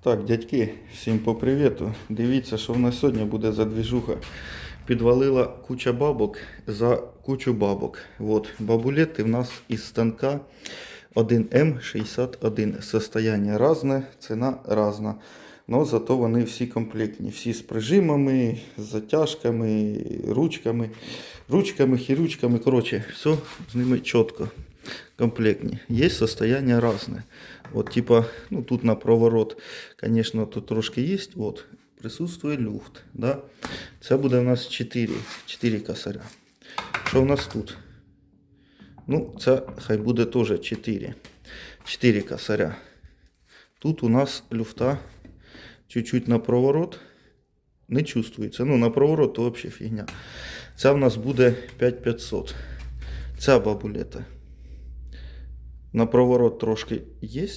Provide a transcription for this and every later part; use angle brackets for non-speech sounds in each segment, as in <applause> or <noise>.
Так, дядьки, всім по привіту. Дивіться, що в нас сьогодні буде за двіжуха. Підвалила куча бабок за кучу бабок. От, бабулети в нас із станка 1М61. Состояние різне, ціна різна. Но зато вони всі комплектні. Всі з прижимами, з затяжками, ручками, ручками, хіручками. Коротше, все з ними чітко. Комплектні. Є состояние різне. От, типа, ну тут на проворот, конечно, тут трошки є. От, присутствує люфт. Да? Це буде у нас 4, 4 косаря. Що у нас тут? Ну, це хай буде теж 4. 4 косаря. Тут у нас люфта чуть-чуть на проворот. Не чувствується. Ну, на проворот то взагалі фігня. Це в нас буде 5500. Ця бабулета. На проворот трошки є,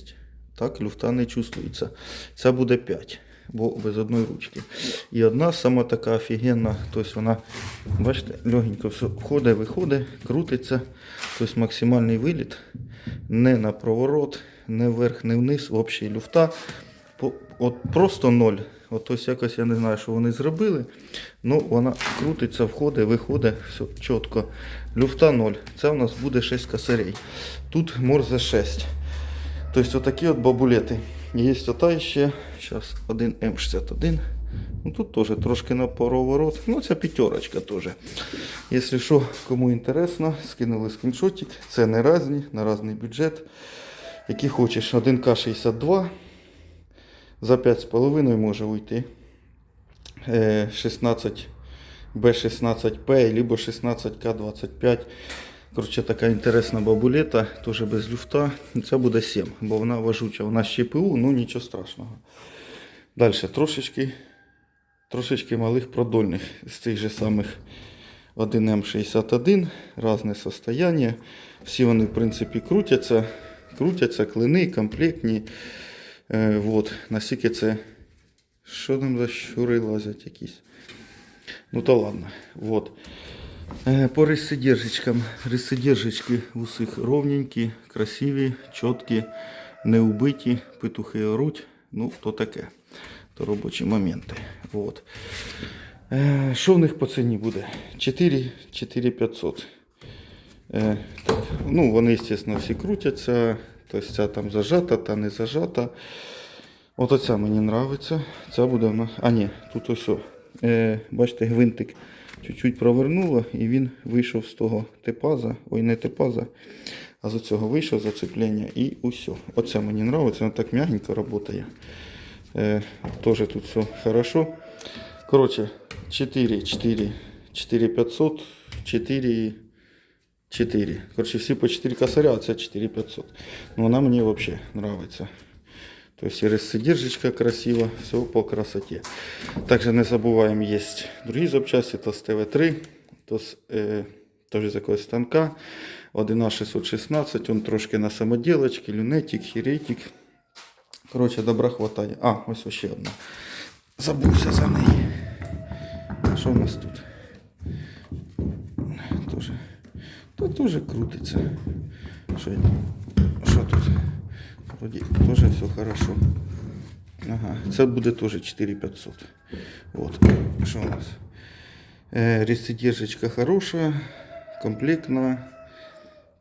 так, люфта не чувствується. Це буде 5, бо без одної ручки. І одна сама така офігенна, тобто вона, бачите, легенько все входить, виходить, крутиться. Тобто максимальний виліт не на проворот, не вверх, не вниз, взагалі люфта. От просто ноль. От ось якось я не знаю, що вони зробили. Ну, вона крутиться, входить, виходить, все чітко. Люфта 0. Це у нас буде 6 косарей. Тут морзе 6. Тобто отакі от бабулети. Є ота ще. Зараз 1М61. Ну, тут теж трошки на поворот. Ну, це п'ятерочка теж. Якщо що, кому інтересно, скинули скріншотик. Це не різні, на різний бюджет. Який хочеш. 1К62. За 5,5 може уйти. Е, 16 Б16П, либо 16К25. Коротше, така інтересна бабулета, теж без люфта. Це буде 7, бо вона важуча. Вона з ЧПУ, ну нічого страшного. Далі трошечки, трошечки малих продольних з цих же самих 1М61, різне состояние. Всі вони, в принципі, крутяться, крутяться, клини, комплектні. Е, вот, наскільки це. Що там за щури лазять якісь? Ну то ладно. Вот. Е, По рисидержечкам. Рисидержечки у всіх ровненькі, красиві, чіткі, не убиті, петухи оруть. Ну, то таке. То робочі моменти. Вот. Е, Що в них по ціні буде? 4 4500. Е, так, ну, вони, звісно, всі крутяться. Тобто ця там зажата, та не зажата. От оця мені подобається. Ця буде вона. А ні, тут ось. Е, бачите, гвинтик чуть-чуть провернуло і він вийшов з того типаза. Ой, не типаза, а з цього вийшов зацеплення і усе. Оце мені подобається, воно так м'ягенько працює. Е, Теж тут все хорошо. Коротше, 4, 4, 4500, 4, 4. Коротше, всі по 4 косаря, а це 4500. Ну, вона мені взагалі подобається. То есть и рассодержечка красиво, все по красоте. Также не забуваем, есть другие запчасти, то с ТВ3, то э, тоже з якогось станка. 1А616, он трошки на самоделочке, люнетик, хіретик. Короче, добра хватає. А, ось ще одна. Забувся за неї. Що в нас тут? Та теж крутиться. Що, тут? Вроді теж все хорошо. Ага, це буде теж 4500. Вот. Що у нас? Е, ресидержечка хороша, комплектна.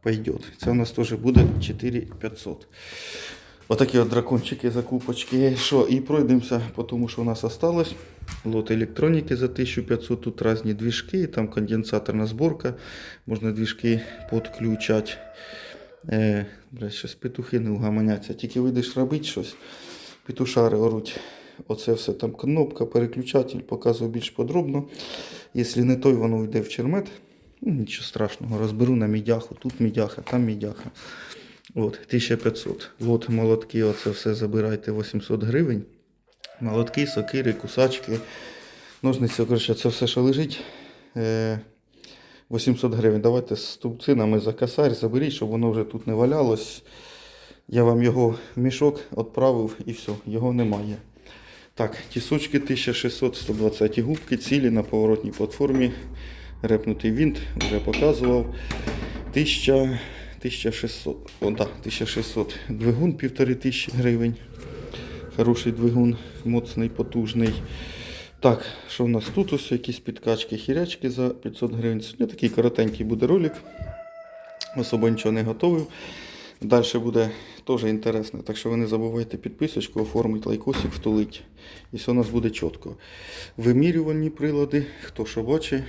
Пойдет. Це у нас теж буде 4500. Отакі от дракончики, закупочки. Що, і пройдемося по тому, що у нас осталось. Лот електроніки за 1500. Тут різні двіжки, там конденсаторна зборка. Можна двіжки підключати. Е, бля, щось петухи не угаманяться. Тільки вийдеш робити щось, петушари оруть. Оце все там кнопка, переключатель, показую більш подробно. Якщо не той, воно йде в чермет. Ну, нічого страшного, розберу на мідяху. Тут мідяха, там мідяха. От, 1500. От молотки, оце все забирайте 800 гривень. Молотки, сокири, кусачки, ножниці, коротше, це все, що лежить. Е, 800 гривень. Давайте з стовпцинами за косарь заберіть, щоб воно вже тут не валялось. Я вам його в мішок відправив і все, його немає. Так, тісочки 1600, 120 губки, цілі на поворотній платформі. Репнутий винт, вже показував. 1000, 1600, о, да, 1600. Двигун 1500 гривень. Хороший двигун, моцний, потужний. Так, що в нас тут? Ось якісь підкачки, хірячки за 500 гривень. Сьогодні такий коротенький буде ролик. Особо нічого не готовив. Далі буде теж інтересно. Так що ви не забувайте підписочку, оформити лайкосик, втулить. І все у нас буде чітко. Вимірювальні прилади, хто що бачить,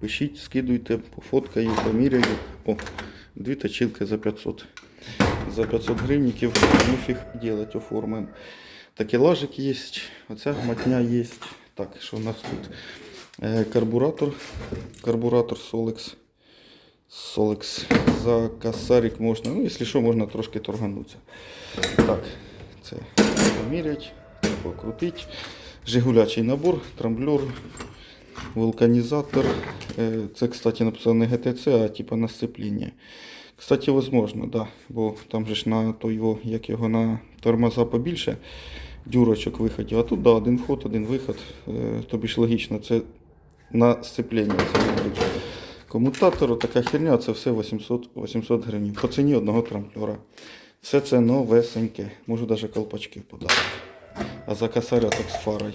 пишіть, скидуйте, пофоткаю, поміряю. О, дві точилки за 500. За 500 гривніків муфіг делать оформимо. Такелажик є, оця матня є. Так, що у нас тут? Е, карбуратор. Карбуратор Solex. Solex. За косарик можна, ну, якщо що, можна трошки торганутися. Так, це помірять, це покрутить. Жигулячий набор, трамблер, вулканізатор. Е, Це, кстати, написано не ГТЦ, а типа на сцепління. Кстати, возможно, да. Бо там же ж на той, його, як його на тормоза побільше дюрочок виходів. А тут да, один вход, один виход. Е, Тобі ж логічно, це на сцепління. Це робить. Комутатор, така херня, це все 800, 800 гривень. По ціні одного трамплера. Все це новесеньке. Можу навіть колпачки подати. А за косаря так з фарою.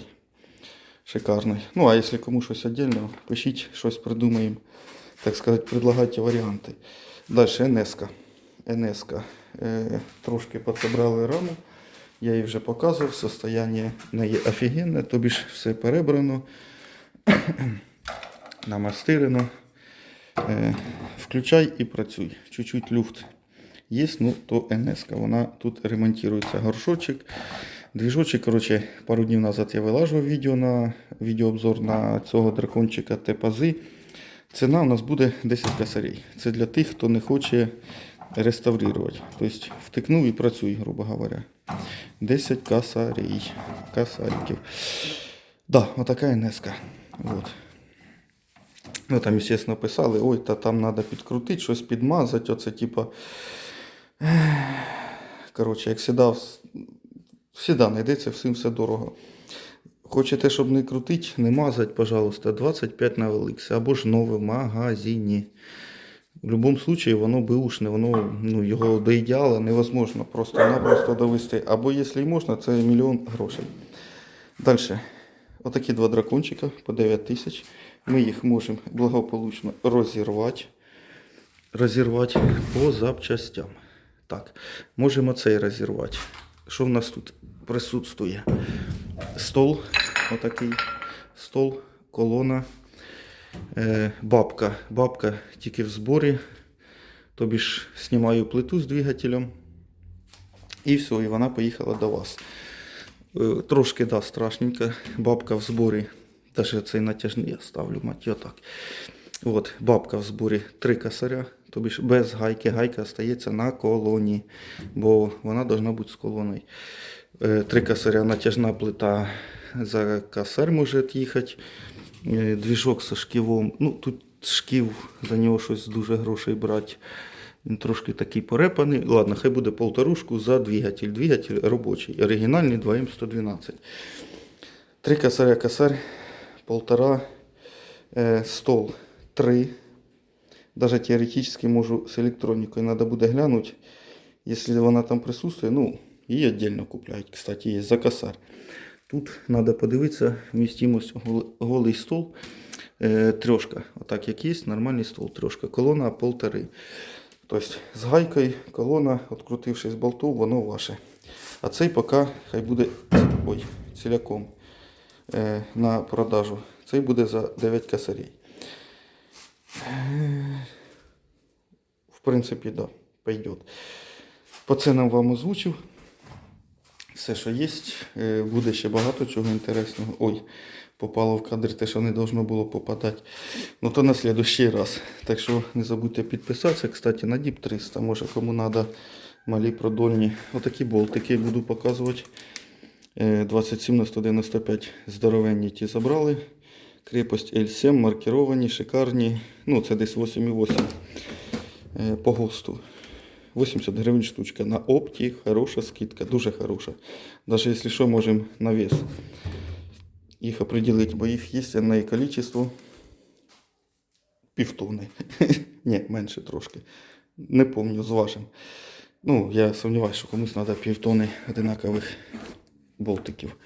Шикарний. Ну, а якщо кому щось віддільно, пишіть, щось придумаємо. Так сказати, предлагайте варіанти. Далі НСК. НСК. Е, трошки підсобрали раму. Я її вже показував. Состояние в неї офігенне, тобі ж все перебрано, <coughs> намастирено. Е, включай і працюй. Чуть-чуть люфт є, ну то НС. Вона тут ремонтується горшочок. Двіжочок, коротше, пару днів назад я вилажував відео на відеообзор на цього дракончика Тепази. Ціна у нас буде 10 косарей. Це для тих, хто не хоче реставрувати. Тобто втикнув і працюй, грубо говоря. 10 косарей. Косариків. Да, отака НСК. Вот. Ну там, естественно, писали, ой, та там треба підкрутити, щось підмазати. Оце типа. Коротше, як завжди, завжди знайдеться всім все дорого. Хочете, щоб не крутити, не мазати, пожалуйста, 25 на Великсе або ж нове в магазині. В будь-якому випадку воно беушне, воно ну, його до ідеала невозможно просто-напросто довести. Або якщо і можна, це мільйон грошей. Далі. Отакі два дракончика по 9 тисяч. Ми їх можемо благополучно розірвати. Розірвати по запчастям. Так, можемо цей розірвати. Що в нас тут присутствує? Стол, отакий стол, колона, е, бабка. Бабка тільки в зборі. Тобі ж знімаю плиту з двигателем. І все, і вона поїхала до вас. Е, Трошки, да, страшненько. Бабка в зборі. Даже цей натяжний я ставлю, мать його так. От, бабка в зборі три косаря. Тобі ж без гайки. Гайка стається на колоні, бо вона повинна бути з колоною. Е, Три косаря, натяжна плита за косарь може їхати. Е, Двіжок зі шківом. Ну, тут шків, за нього щось дуже грошей брати. Він трошки такий порепаний. Ладно, хай буде полторушку за двигатель. Двигатель робочий. Оригінальний 2М112. Три косаря косарь, полтора, е, стол три. Даже теоретически можу з електронікою. Надо буде глянути. Якщо вона там присутствує, ну, її віддільно купляють. Кстати, є за косарь. Тут треба подивитися вмістимость гол- голий стол. Е, трьошка. Отак як є, нормальний стол. Трьошка. Колона полтори. Тобто з гайкою колона, відкрутившись з болту, воно ваше. А цей поки хай буде ой, ціляком е, на продажу. Цей буде за 9 косарей. Е, В принципі, да, пойдет. По ценам вам озвучив. Все, що є, Е, буде ще багато чого інтересного. Ой, попало в кадр те, що не должно було попадати. Ну то на следующий раз. Так що не забудьте підписатися. Кстати, на Діп 300. Може кому треба малі продольні. Отакі болтики буду показувати. Е, 27 на 195 здоровенні ті забрали. Крепость L7, маркіровані, шикарні. Ну, це десь 8,8 е, по ГОСТу. 80 гривень штучка. На опті хороша скидка, дуже хороша. Навіть якщо що, можемо на вес їх определити, бо їх є одне количество півтони. <laughs> Ні, менше трошки. Не пам'ятаю, зважимо. Ну, я сумніваюся, що комусь треба півтони одинакових болтиків.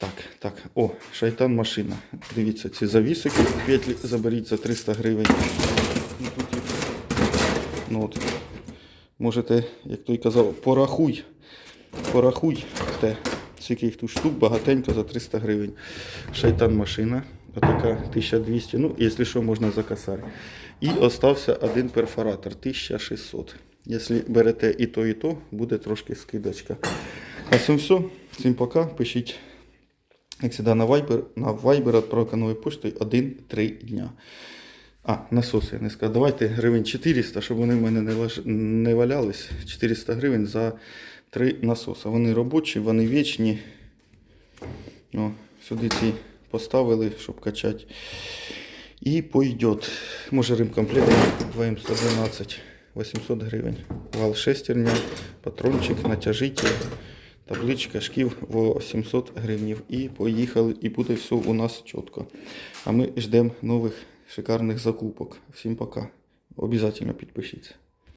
Так, так. О, шайтан машина. Дивіться, ці завісики петлі заберіть за 300 гривень. Ну, ну, от, можете, як той казав, порахуй. Порахуй те. Скільки їх тут штук, багатенько за 300 гривень. Шайтан машина. Отака 1200. Ну, якщо що, можна за косарь. І остався один перфоратор 1600. Якщо берете і то, і то, буде трошки скидочка. А цим все. Всім пока. Пишіть, як завжди, на Viber. На Viber відправка поштою 1-3 дня. А, насоси я не сказав. Давайте гривень 400, щоб вони в мене не, лаж... не валялись. 400 гривень за три насоси. Вони робочі, вони вічні. О, сюди ці поставили, щоб качати. І пойдет. Може ремкомплект 2М112. 800 гривень. Вал шестерня, патрончик, натяжитель, табличка, шків 800 гривнів. І поїхали, і буде все у нас чітко. А ми ждемо нових шикарних закупок. Всім пока. Обязательно підпишіться.